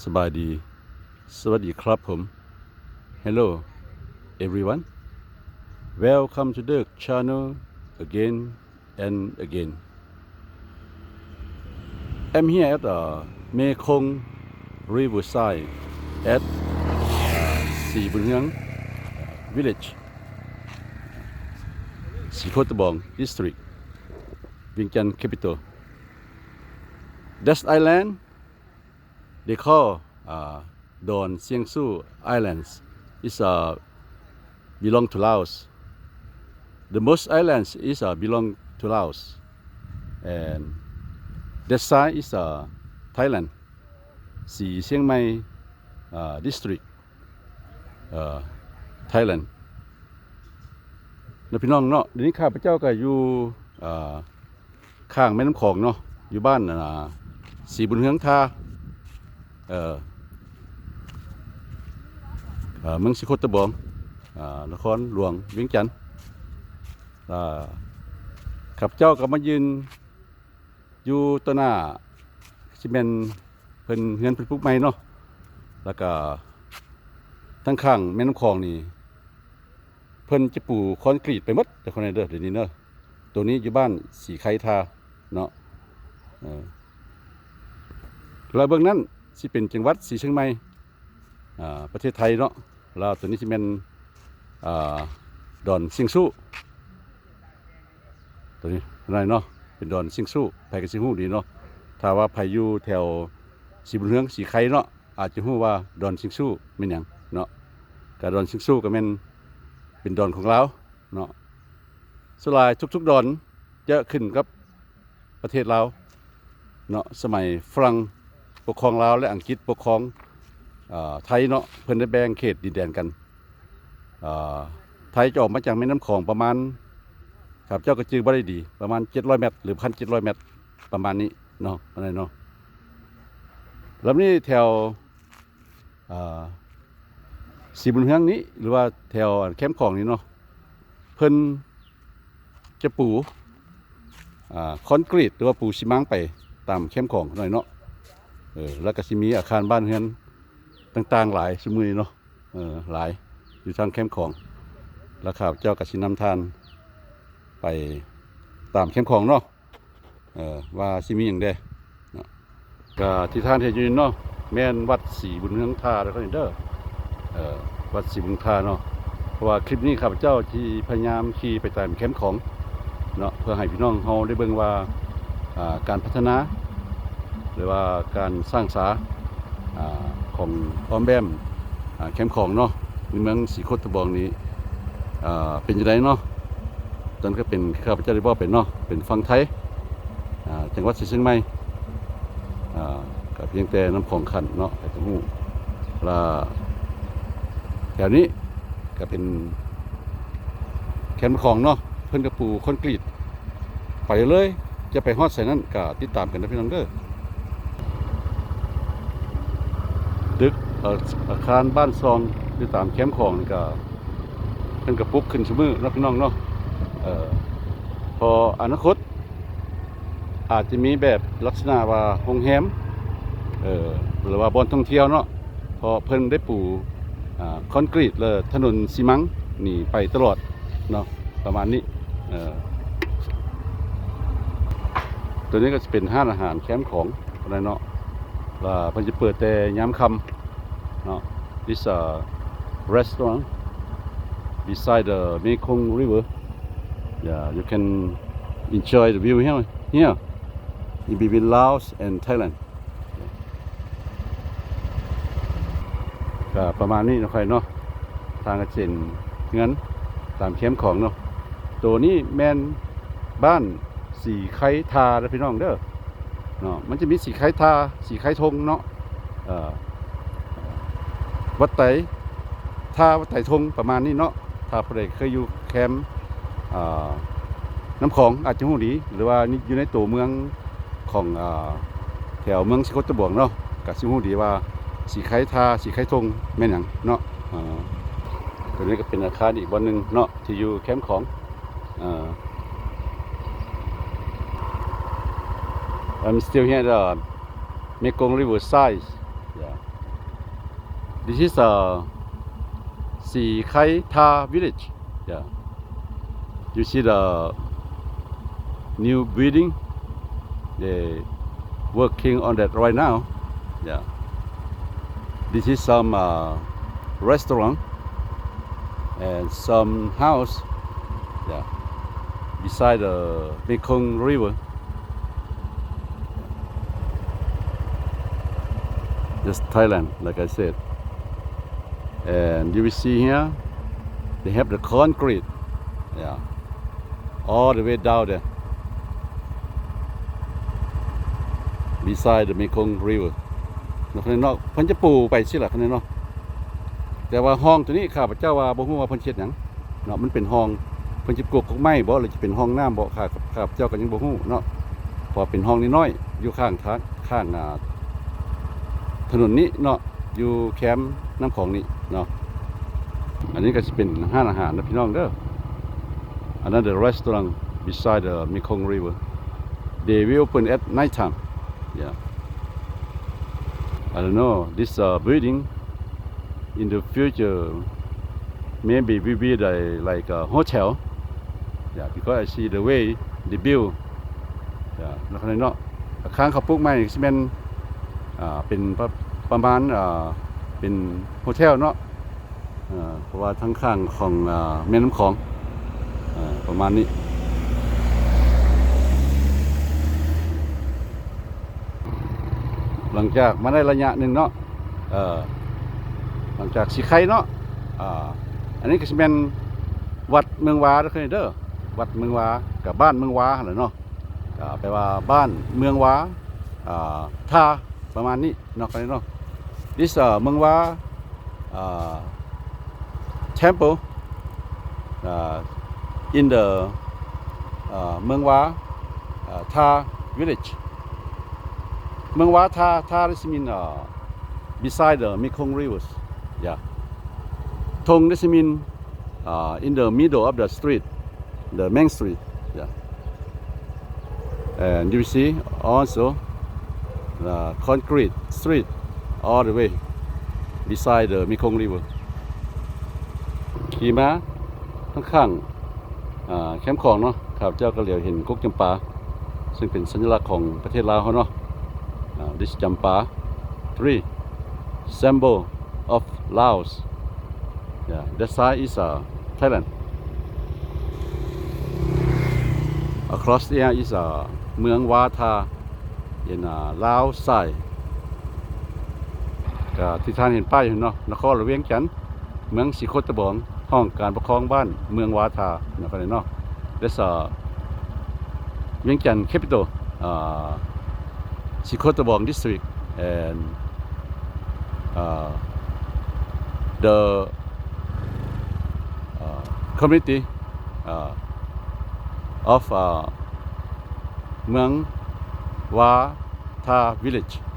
สบายดี สวัสดีครับผม Hello everyone Welcome to the channel again and again I'm here at uh, Mekong Riverside at uh, Sĩ Bùn Hương Village Sĩ Khô Tà Bong District Vientiane Capital That island they call uh, Don Siang Su Islands It's uh, belong to Laos. The most islands is uh, belong to Laos, and that side is uh, Thailand. Si Chiang Mai uh, district, uh, Thailand นะพี่น้องเนาะเดี๋ยวนี้ข้าพเจ้าก็อยู่ข้างแม่น้ำโของเนาะอยู่บ้านสีบุญเฮืองทา เออเออมืองสิโคตะบองอ่นครหลวงเวียงจันทน์อ่าข้าพเจ้าก็มายืนอยู่ต้นหน้าสิเป็นเพิ่นเฮือนเพิ่นปลูกใหม่เนาะแล้วก็ทั้งข้างแม่น้ำคลองนี่เพิ่นจะปลูกคอนกรีตไปหมดแต่คนในเด้อเดี๋ยวนี้เนาะตัวนี้อยู่บ้านสีไคทาเนาะแล้วเบื้องนั้น สิเป็นจังหวัดสีเชียงใหม่ประเทศไทยเนาะแล้วตัวนี้สิเป็นอดอนซิงสู้ตัวนี้อะไรเนาะเป็นดอนซิงสู้ไผก็สิฮู้ดีเนาะถ้าว่าไผอยู่แถวสีบุญเรืองสีไข่เนาะอาจจะฮู้ว่าดอนซิงสู้แม่นหยังเนาะก็ดอนซิงสู้ก็แม่นเป็นดอนของเราเนาะสลายทุก ๆดอนจะขึ้นกับประเทศเราเนาะสมัยฝรั่ง ปกครองลาวและอังกฤษปกครองอไทยเนาะเพิ่นได้แบ่งเขตดินแดนกันไทยจะออกมาจากแม่น้ำคลองประมาณครับเจ้าก็จือบ่ได้ดี ประมาณ 700 เมตร หรือ 1,700 เมตร ประมาณนี้เนาะอะไรเนาะแล้วนี่แถวสีบุญเฮืองนี้ หรือว่าแถวแคมป์ของนี้เนาะเพิ่นจะปูอ่าคอนกรีตหรือว่าปูซิมังไปตามแคมป์ของหน่อยเนาะ เออแล้วก็สิมีอาคารบ้านเรือนต่างๆหลายสมุยเนาะเออหลายอยู่ทางแคมป์ของแล้วข้าพเจ้ากับสินำทาน ไปตามแคมป์ของเนาะเออว่าสิมีอย่างใดเนาะก็ที่ท่านเห็นอยู่นี่เนาะแม่นวัดศรีบุญเฮืองทาแล้วก็นี่เด้อเออวัดศรีบุญทาเนาะเพราะว่าคลิปนี้ข้าพเจ้าที่พยายามขี่ไปตามแคมป์ของเนาะเพื่อให้พี่น้องเฮาได้เบิ่งว่าการพัฒนา หรือว่าการสร้างสาอของอ้อมแบมแคมป์ของเนาะในเมืองสีโคตตะบองนี้เป็นยังไงเนาะตอนก็เป็นข้าพเจ้าได้บอกเป็นเนาะเป็นฟังไทยจังหวัดเชียงใหม่กับเพียงแต่น้ำของขันเนาะไอ้ตะหูแลาแถวนี้ก็เป็นแคมป์ของเนาะเพิ่อนกระปูคอนกรีตไปเลยจะไปฮอดใส่นั่นก็ติดตามกันนะพี่น้องเด้อ ดึกอาคารบ้านซองที่ตามแคมป์ของก็เพิ่นกระปุกขึ้นชั่วมือเนาะพี่น้องเนาะออพออนาคต อาจจะมีแบบลักษณะว่าโรงแรมหรือว่าบอนท่องเที่ยวเนาะพอเพิ่นได้ปูคอนกรีตเลยถนนซีมังนี่ไปตลอดเนาะประมาณนี้ตัวนี้ก็จะเป็นห้านอาหารแคมป์ของอะไรเนาะ ว่าเพิ่นจะเปิดแต่ยามค่ำเนาะ this a restaurant beside the Mekong River yeah you can enjoy the view here here in between Laos and Thailand ก็ประมาณนี้นะใครเนาะทางกระเจนเงินตามเข้มของเนาะตัวนี้แมนบ้านสีไข่ทาเด้อพี่น้องเด้อ เนาะมันจะมีสีไข่ทาสีไข่ทงเนาะวัดไตท่าวัดไตทงประมาณนี้เนาะถ้าผู้ใดเคยอยู่แคมป์น้ำของอาจจะหูดีหรือว่าอยู่ในตัวเมืองของอแถวเมืองสิโคตะบวงเนาะกับสิหูดีว่าสีไข่ทาสีไข่ทงแม่นหยังเนาะตัวนี้ก็เป็นอาคารอีกวันหนึ่งเนาะที่อยู่แคมป์ของ I'm still here at the Mekong River side Yeah. This is a Si Khai Tha village. Yeah. You see the new building. They working on that right now. Yeah. This is some uh, restaurant and some house. Yeah. Beside the Mekong River. Just Thailand, like I said. And you will see here, they have the concrete, yeah, all the way down there, beside the Mekong River นอกนอกเพิ่นจะปูไปสิล่ะคันนี้เนาะแต่ว่าห้องตัวนี้ข้าพเจ้าว่าบ่ฮู้ว่าเพิ่นเฮ็ดหยังเนาะมันเป็นห้องเพิ่นจะปลูกกอกไม้บ่หรือจะเป็นห้องน้ำบ่ข้าข้าพเจ้าก็ยังบ่ฮู้เนาะเพอเป็นห้องน้อยๆอยู่ข้างทางข้างอ่า ถนนนี้เนาะอยู่แคมป์น้ำของนี่เนาะอันนี้ก็จะเป็นห้านอาหารนะพี่น้องเด้อ another restaurant beside the Mekong River they will open at night time yeah I don't know this uh, building in the future maybe will be the, like a hotel yeah because I see the way they build yeah แล้วข้างในเนาะอาคารเขาปลูกไม้ซีเมนอ่า เป็นประประมาณเป็นโฮเทลเนาะเพราะว่าทั้งข้างของแม่น้ำของอประมาณนี้ หลังจากมาได้ระยะหนึ่งเนาะหลังจากสีไข่เนาะอันนี้ก็จะเป็นวัดเมืองวาเด้อเคยเด้อวัดเมืองวากับบ้านเมืองวาเหรอเนาะแปลว่าบ้านเมืองวาอ่าท่า ประมาณนี้เนาะกันเนาะ this uh, เมืองว่า uh, temple uh, in the uh, เมืองว่า uh, Tha village เมืองว่า Tha Tha this mean uh, beside the Mekong rivers yeah Thong this mean uh, in the middle of the street the main street yeah and you see also the concrete street all the way beside the Mekong River ขี่ม้าข้างๆอ่าแคมป์ของเนาะข้าพเจ้าก็เหลียวเห็นกุกจำปา ซึ่งเป็นสัญลักษณ์ของประเทศลาวเขาเนาะอ่า this จำปา three symbol of Laos yeah that side is uh, Thailand across there is uh, เมืองวาทา in uh, Lao Sai ก็ที่ท่านเห็นป้ายอยู่เนาะนครรือเวียงจันทน์เมืองสีโคตะบองห้องการปกครองบ้านเมืองวาทาเนาะกันเนาะ That's uh, เวียงจันทน์ capital uh, สีโคตะบอง district and uh, the uh, community uh, of uh, เมือง Wa Tha village